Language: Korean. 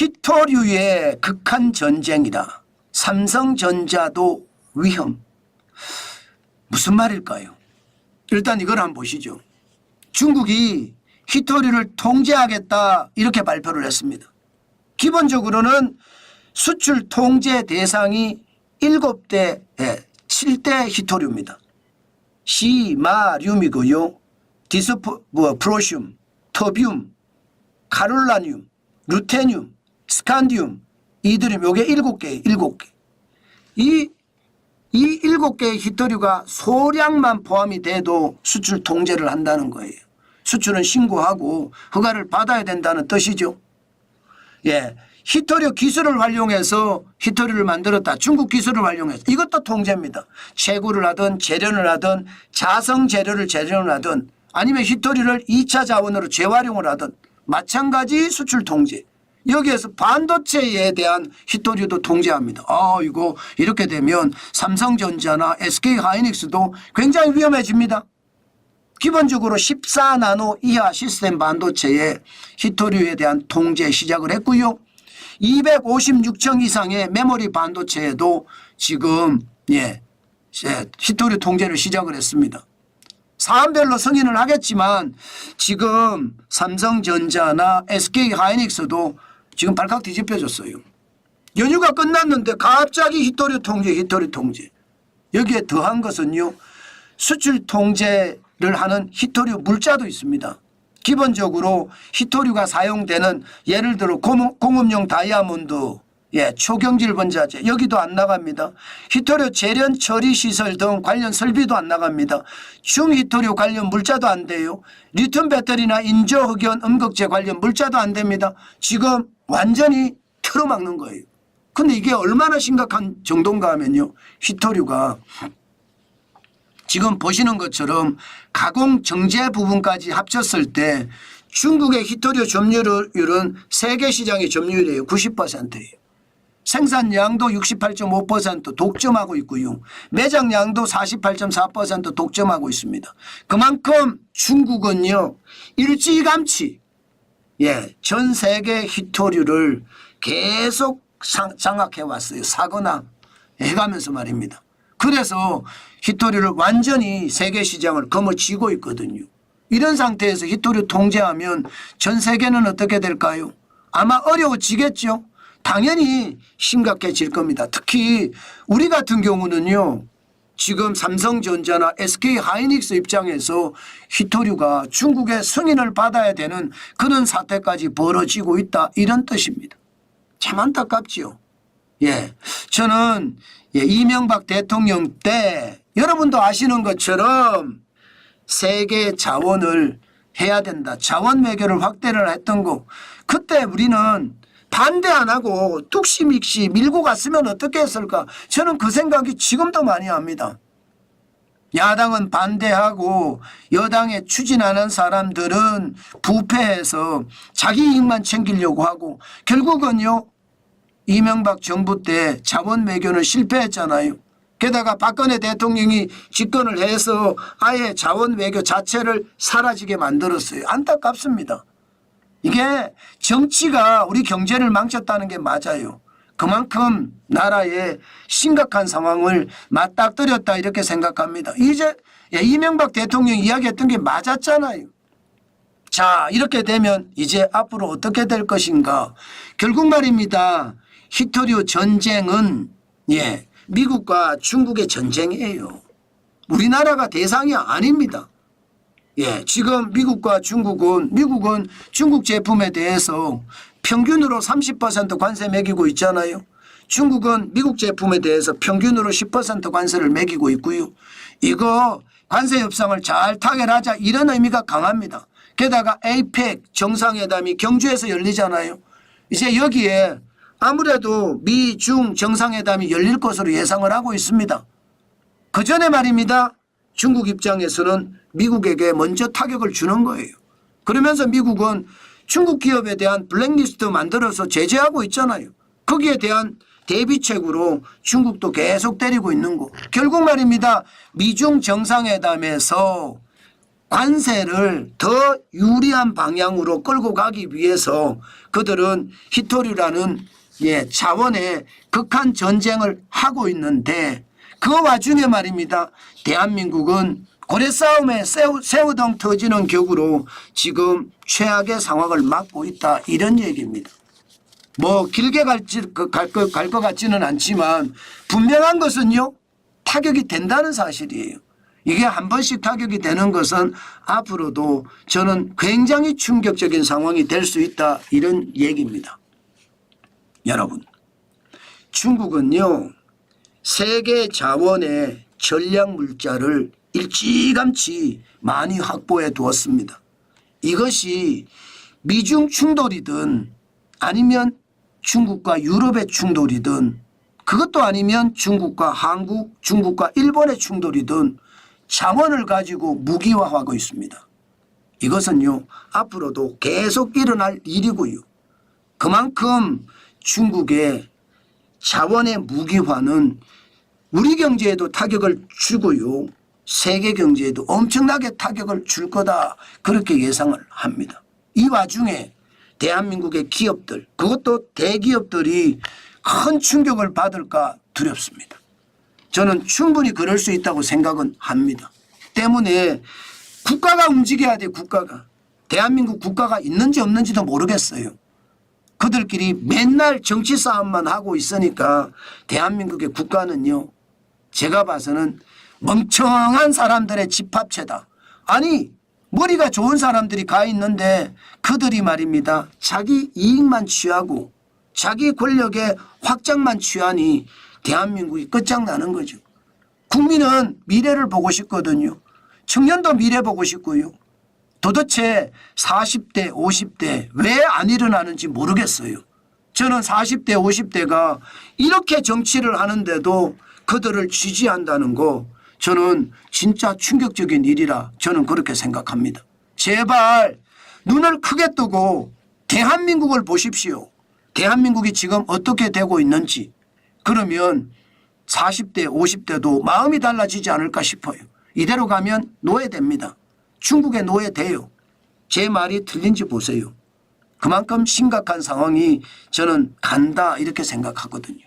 히토류의 극한 전쟁이다. 삼성전자도 위험. 무슨 말일까요? 일단 이걸 한번 보시죠. 중국이 히토류를 통제하겠다 이렇게 발표를 했습니다. 기본적으로는 수출 통제 대상이 7대, 예, 7대 히토류입니다. 시마륨이고요. 디스포, 뭐, 프로슘, 터뷴, 카롤라늄, 루테늄, 스칸디움, 이드륨 요게 7개, 7개. 이, 이 7개의 히토류가 소량만 포함이 돼도 수출 통제를 한다는 거예요. 수출은 신고하고 허가를 받아야 된다는 뜻이죠. 예. 히토류 기술을 활용해서 히토류를 만들었다. 중국 기술을 활용해서 이것도 통제입니다. 채굴을 하든 재련을 하든 자성 재료를 재련을 하든 아니면 히토류를 2차 자원으로 재활용을 하든 마찬가지 수출 통제. 여기에서 반도체에 대한 히토류도 통제합니다. 아, 이거 이렇게 되면 삼성전자나 SK 하이닉스도 굉장히 위험해집니다. 기본적으로 14나노 이하 시스템 반도체의 히토류에 대한 통제 시작을 했고요. 256층 이상의 메모리 반도체에도 지금 예, 예, 히토류 통제를 시작을 했습니다. 사안별로 승인을 하겠지만 지금 삼성전자나 SK 하이닉스도 지금 발칵 뒤집혀졌어요. 연휴가 끝났는데 갑자기 히토류 통제, 히토류 통제. 여기에 더한 것은요. 수출 통제를 하는 히토류 물자도 있습니다. 기본적으로 히토류가 사용되는 예를 들어 공- 공업용 다이아몬드 예, 초경질 번자재 여기도 안 나갑니다. 히토류 재련 처리 시설 등 관련 설비도 안 나갑니다. 중히토류 관련 물자도 안 돼요. 리튬 배터리나 인조 흑연 음극재 관련 물자도 안 됩니다. 지금 완전히 틀어막는 거예요. 근데 이게 얼마나 심각한 정도인가 하면요. 히토류가 지금 보시는 것처럼 가공 정제 부분까지 합쳤을 때 중국의 히토류 점유율은 세계 시장의 점유율이에요. 90%예요. 생산량도 68.5% 독점하고 있고요. 매장량도 48.4% 독점하고 있습니다. 그만큼 중국은요. 일찌감치 예, 전 세계 히토류를 계속 상- 장악해 왔어요. 사거나 해가면서 말입니다. 그래서 히토류를 완전히 세계 시장을 거머쥐고 있거든요. 이런 상태에서 히토류 통제하면 전 세계는 어떻게 될까요? 아마 어려워지겠죠. 당연히 심각해질 겁니다. 특히 우리 같은 경우는요. 지금 삼성전자나 SK 하이닉스 입장에서 히토류가 중국의 승인을 받아야 되는 그런 사태까지 벌어지고 있다 이런 뜻입니다. 참 안타깝지요. 예, 저는 예, 이명박 대통령 때 여러분도 아시는 것처럼 세계 자원을 해야 된다. 자원 외교를 확대를 했던 거. 그때 우리는 반대 안 하고 뚝심익시 밀고 갔으면 어떻게 했을까? 저는 그 생각이 지금도 많이 합니다. 야당은 반대하고 여당에 추진하는 사람들은 부패해서 자기 이익만 챙기려고 하고 결국은요 이명박 정부 때 자본 외교는 실패했잖아요. 게다가 박근혜 대통령이 집권을 해서 아예 자원 외교 자체를 사라지게 만들었어요. 안타깝습니다. 이게 정치가 우리 경제를 망쳤다는 게 맞아요. 그만큼 나라에 심각한 상황을 맞닥뜨렸다 이렇게 생각합니다. 이제 예, 이명박 대통령 이야기했던 게 맞았잖아요. 자 이렇게 되면 이제 앞으로 어떻게 될 것인가 결국 말입니다 히토류 전쟁은 예 미국과 중국의 전쟁이에요 우리나라가 대상이 아닙니다 예 지금 미국과 중국은 미국은 중국 제품에 대해서 평균으로 30% 관세 매기고 있잖아요 중국은 미국 제품에 대해서 평균으로 10% 관세를 매기고 있고요 이거 관세 협상을 잘 타결하자 이런 의미가 강합니다. 게다가 APEC 정상회담이 경주에서 열리잖아요. 이제 여기에 아무래도 미중 정상회담이 열릴 것으로 예상을 하고 있습니다. 그 전에 말입니다. 중국 입장에서는 미국에게 먼저 타격을 주는 거예요. 그러면서 미국은 중국 기업에 대한 블랙리스트 만들어서 제재하고 있잖아요. 거기에 대한 대비책으로 중국도 계속 때리고 있는 거. 결국 말입니다. 미중 정상회담에서 관세를 더 유리한 방향으로 끌고 가기 위해서 그들은 히토류라는 예, 자원의 극한 전쟁을 하고 있는데 그 와중에 말입니다. 대한민국은 고래 싸움에 새우, 새우등 터지는 격으로 지금 최악의 상황을 맞고 있다 이런 얘기입니다. 뭐 길게 갈것 갈 것 같지는 않지만 분명한 것은요 타격이 된다는 사실이에요. 이게 한 번씩 타격이 되는 것은 앞으로도 저는 굉장히 충격적인 상황이 될 수 있다 이런 얘기입니다. 여러분 중국은요 세계 자원의 전략 물자를 일찌감치 많이 확보해 두었습니다. 이것이 미중 충돌이든 아니면 중국과 유럽의 충돌이든 그것도 아니면 중국과 한국, 중국과 일본의 충돌이든 자원을 가지고 무기화하고 있습니다. 이것은요, 앞으로도 계속 일어날 일이고요. 그만큼 중국의 자원의 무기화는 우리 경제에도 타격을 주고요. 세계 경제에도 엄청나게 타격을 줄 거다. 그렇게 예상을 합니다. 이 와중에 대한민국의 기업들, 그것도 대기업들이 큰 충격을 받을까 두렵습니다. 저는 충분히 그럴 수 있다고 생각은 합니다. 때문에 국가가 움직여야 돼, 국가가. 대한민국 국가가 있는지 없는지도 모르겠어요. 그들끼리 맨날 정치 싸움만 하고 있으니까 대한민국의 국가는요, 제가 봐서는 멍청한 사람들의 집합체다. 아니, 머리가 좋은 사람들이 가 있는데 그들이 말입니다. 자기 이익만 취하고 자기 권력의 확장만 취하니 대한민국이 끝장나는 거죠. 국민은 미래를 보고 싶거든요. 청년도 미래 보고 싶고요. 도대체 40대, 50대 왜 안 일어나는지 모르겠어요. 저는 40대, 50대가 이렇게 정치를 하는데도 그들을 지지한다는 거 저는 진짜 충격적인 일이라 저는 그렇게 생각합니다. 제발 눈을 크게 뜨고 대한민국을 보십시오. 대한민국이 지금 어떻게 되고 있는지 그러면 40대, 50대도 마음이 달라지지 않을까 싶어요. 이대로 가면 노예됩니다. 중국의 노예돼요. 제 말이 틀린지 보세요. 그만큼 심각한 상황이 저는 간다 이렇게 생각하거든요.